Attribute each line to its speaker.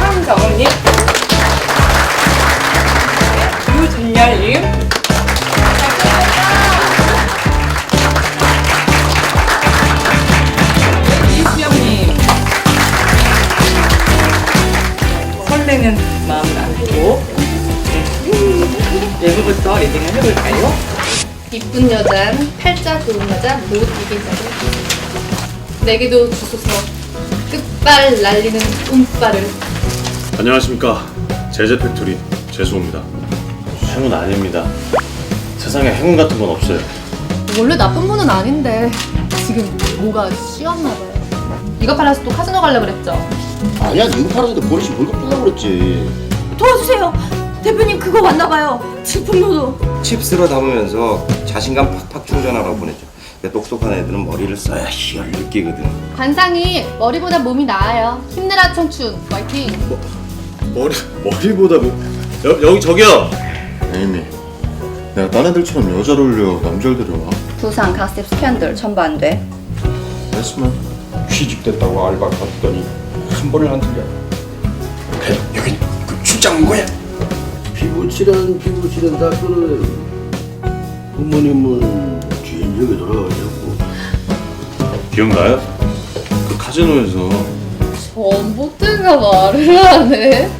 Speaker 1: 황정은님 유진열님 내부부터 리딩을 해볼까요?
Speaker 2: 이쁜 여잔 팔자 고운 여자 못 이기자고 내게도 주소서. 끝발 날리는 운빨을.
Speaker 3: 안녕하십니까. 제재 팩토리 재수호입니다. 행운 아닙니다. 세상에 행운 같은 건 없어요.
Speaker 2: 원래 나쁜 분은 아닌데 지금 뭐가 씌었나 봐요. 이거 팔아서 또 카지노 가려고 그랬죠?
Speaker 4: 아니야 이거 팔아서 버릇이 월급 주려고 그랬지.
Speaker 5: 도와주세요. 대표님 그거 맞나봐요. 질풍노도.
Speaker 6: 칩스로 담으면서 자신감 팍팍 충전하라고. 근데 똑똑한 애들은 머리를 써야 희열 느끼거든.
Speaker 2: 관상이 머리보다 몸이 나아요 힘내라 청춘 화이팅
Speaker 3: 머리, 머리보다 뭐 여, 여기 저기요
Speaker 4: 에이미 내가 딴 애들처럼 여자를 올려 남자를 데려와
Speaker 5: 부산 가스텝 스캔들 전부 안 돼.
Speaker 4: 됐으면
Speaker 6: 취직됐다고 알바 갔더니 한 번을 안 틀려. 그래 여기 그 출장 온 거야.
Speaker 7: 피부 칠한 피부 칠한 다 끊어요. 부모님은 진작에 돌아가셨고
Speaker 3: 기억나요? 그 카지노에서
Speaker 2: 전봇대가 말을 하네